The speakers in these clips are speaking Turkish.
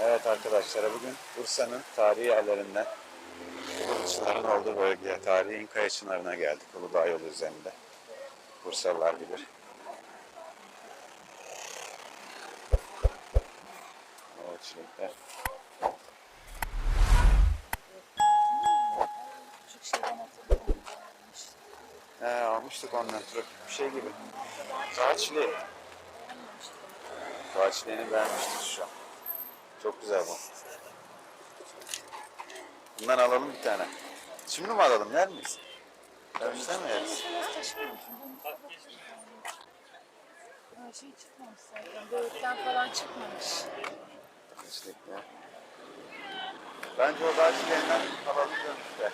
Evet arkadaşlar bugün Bursa'nın tarihi yerlerinden Çınar'ın olduğu bölgeye, tarihi İnkaya Çınarı'na geldik. Uludağ yolu üzerinde. Bursalılar bilir. O hatırlıyorum. He, almıştık ondan tropik bir şey gibi. Dağ çileğini beğenmiştik şu an. Çok güzel bu. Bundan alalım bir tane. Şimdi mi alalım? Yer miyiz? Dönüşte mi yeriz? Şey çıkmamış zaten. Böğürtlen falan çıkmamış. Çilekler. Bence o dağ çileğinden alalım dönüşte.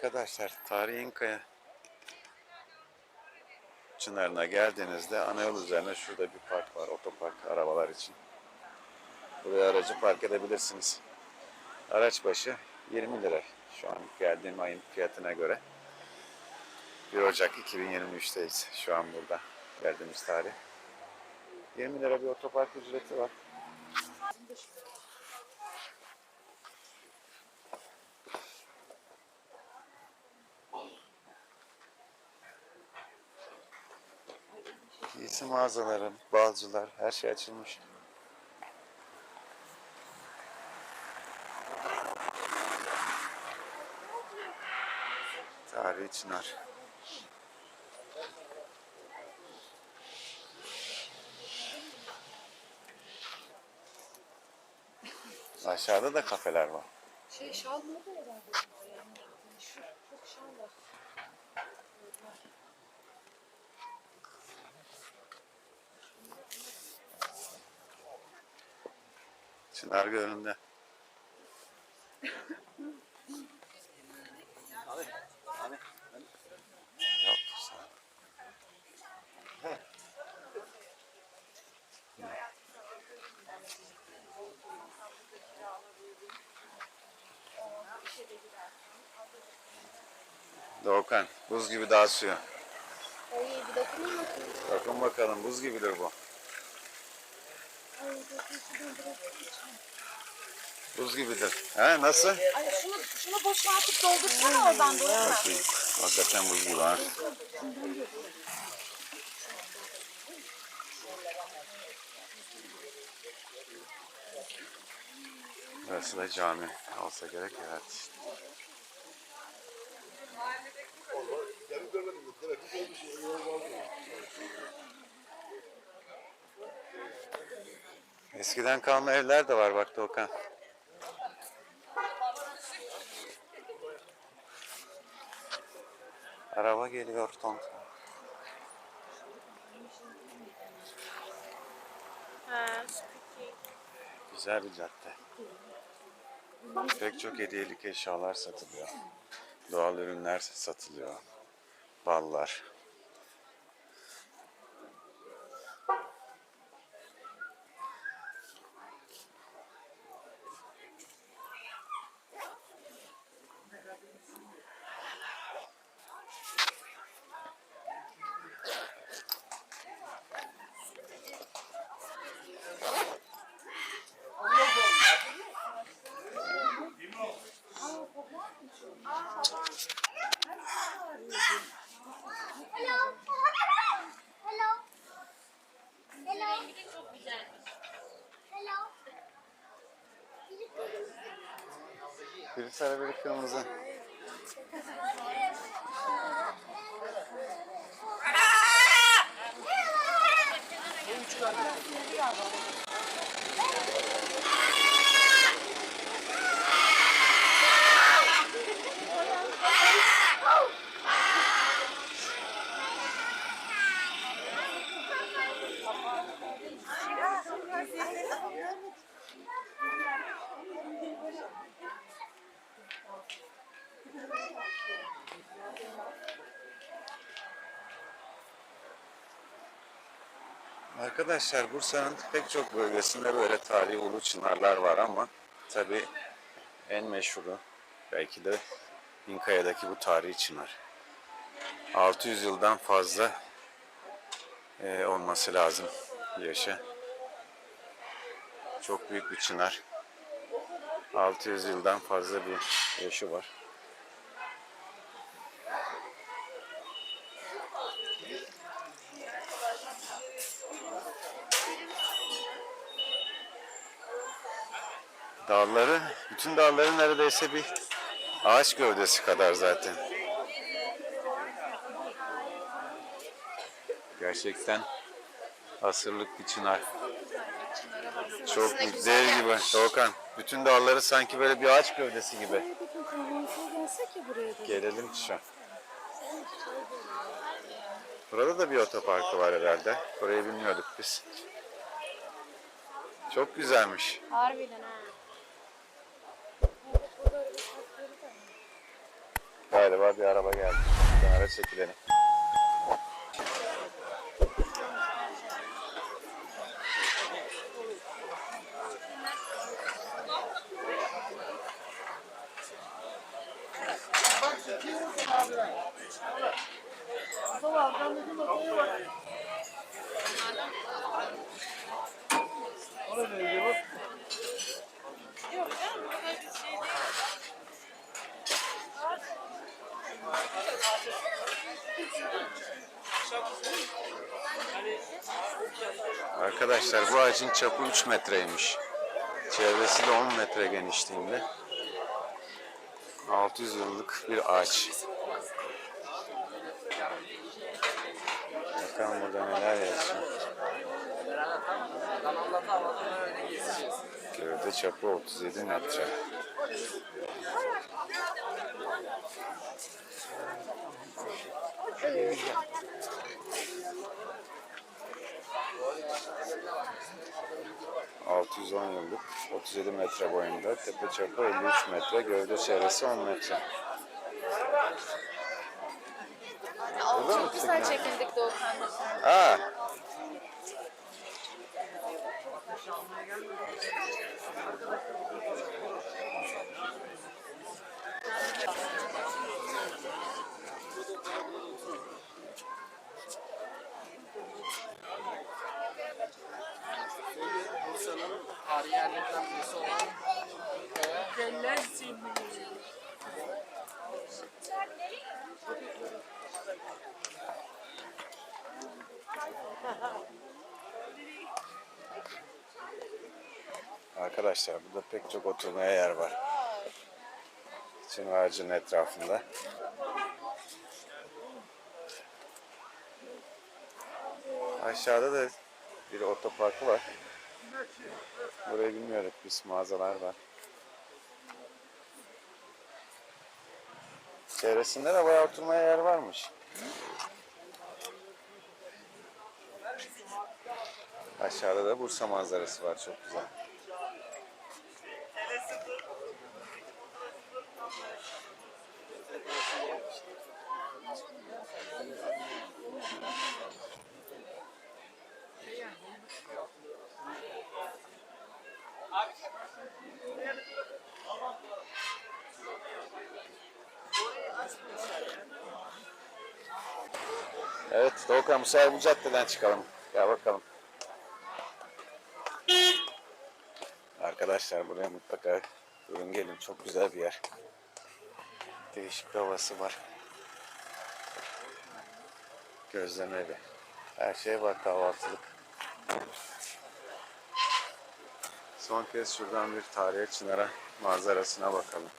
Arkadaşlar tarihi İnkaya Çınarı'na geldiğinizde ana yol üzerine şurada bir park var. Otopark arabalar için. Buraya aracı park edebilirsiniz. Araç başı 20 lira şu an geldiğim ayın fiyatına göre. 1 Ocak 2023'teyiz şu an burada geldiğimiz tarih. 20 lira bir otopark ücreti var. Giysi mağazaları, balcılar, her şey açılmış. Tarihi Çınar. Aşağıda da kafeler var. Şey şal mı da herhalde? Şu çok şal var. Gölü'nde. Yok sen. Doğukan, buz gibi dağ suyu. Ay bir dokunayım bakayım. Bakın bakalım, buz gibidir bu. Buz gibidir. He, nasıl? Ay şunu, şunu boşaltıp doldursana oradan doğru. Bakayım. Hakikaten buz gibi ha. Burası da cami olsa gerek evet. Eskiden kalma evler de var bak Doğukan. Araba geliyor tonton. Güzel bir cadde. Pek çok hediyelik eşyalar satılıyor. Doğal ürünler satılıyor. Ballar. Biri sarı biri kırmızı. Arkadaşlar Bursa'nın pek çok bölgesinde böyle tarihi ulu çınarlar var ama tabi en meşhuru Belki de İnkaya'daki bu tarihi çınar. 600 yıldan fazla e, olması lazım yaşı. Çok büyük bir çınar. 600 yıldan fazla bir yaşı var. Dalları, bütün dalları neredeyse bir ağaç gövdesi kadar zaten. Gerçekten asırlık bir çınar. Çok dev gibi. Doğukan, bütün dalları sanki böyle bir ağaç gövdesi gibi. Gelelim şu an. Burada da bir otoparkı var herhalde. Orayı bilmiyorduk biz. Çok güzelmiş. Harbiden ha. Galiba bir araba geldi. Kenara çekilelim. Arkadaşlar bu ağacın çapı 3 metreymiş. Çevresi de 10 metre genişliğinde. 600 yıllık bir ağaç. Bakalım burada neler yazıyor. Gövde çapı 37 metre. ...610 yıllık, 37 metre boyunda, tepe çapı 53 metre, gövde çevresi 10 metre. Burada mı Çok güzel çekilen? çekindik Doğukan'la. Aa, Bursa'nın tarihi yerlerinden birisi olan Arkadaşlar burada pek çok oturmaya yer var. Çin ağacının etrafında. Aşağıda da bir otoparkı var. Burayı bilmiyorduk biz mağazalar var. Çevresinde de bayağı oturmaya yer varmış. Aşağıda da Bursa manzarası var çok güzel. Evet Doğukan bu sefer bu caddeden çıkalım. Gel bakalım. Arkadaşlar buraya mutlaka durun gelin. Çok güzel bir yer. Değişik bir havası var. Gözleme evi. Her şey var kahvaltılık. Son kez şuradan bir tarihe çınara manzarasına bakalım.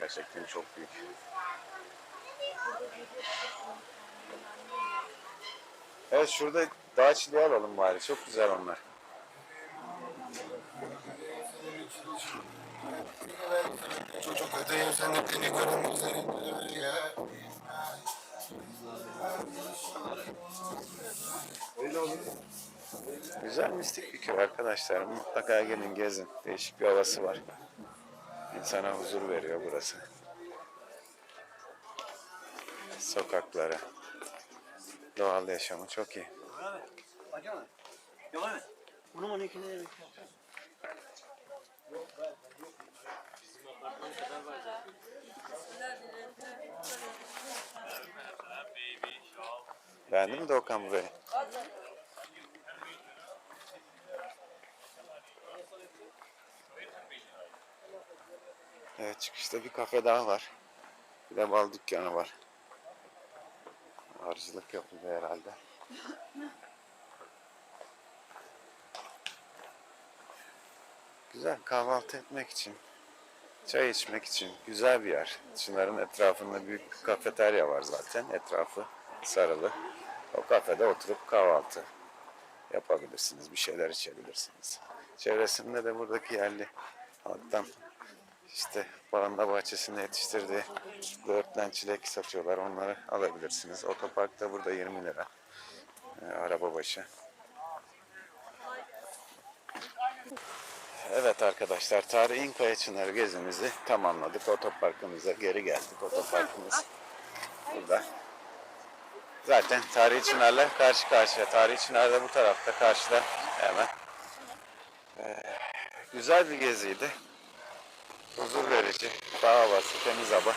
Gerçekten çok büyük. Evet şurada dağ çileği alalım bari. Çok güzel onlar. Çocuk ödeyim sen de beni görün üzerinde ya. Güzel mistik bir köy arkadaşlar. Mutlaka gelin gezin. Değişik bir havası var. İnsana huzur veriyor burası. Sokakları. Doğal yaşamı çok iyi. Beğendin mi Doğukan burayı? Evet çıkışta bir kafe daha var. Bir de bal dükkanı var. Harcılık yapıldı herhalde. Güzel kahvaltı etmek için, çay içmek için güzel bir yer. Çınar'ın etrafında büyük bir kafeterya var zaten. Etrafı sarılı. O kafede oturup kahvaltı yapabilirsiniz. Bir şeyler içebilirsiniz. Çevresinde de buradaki yerli halktan işte baranda bahçesinde yetiştirdiği böğürtlen çilek satıyorlar. Onları alabilirsiniz. Otoparkta burada 20 lira. Ee, araba başı. Evet arkadaşlar, Tarihi İnkaya Çınarı gezimizi tamamladık. Otoparkımıza geri geldik. Otoparkımız burada. Zaten Tarihi Çınar'la karşı karşıya. Tarihi Çınar da bu tarafta, karşıda hemen. Ee, güzel bir geziydi. Huzur verici, dağ havası, temiz hava.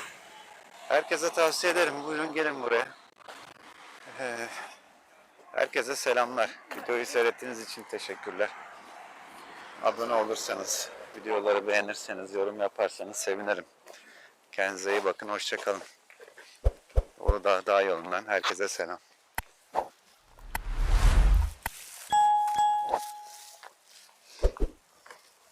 Herkese tavsiye ederim. Buyurun gelin buraya. Ee, herkese selamlar. Videoyu seyrettiğiniz için teşekkürler. Abone olursanız, videoları beğenirseniz, yorum yaparsanız sevinirim. Kendinize iyi bakın, hoşçakalın. Uludağ Dağ yolundan herkese selam.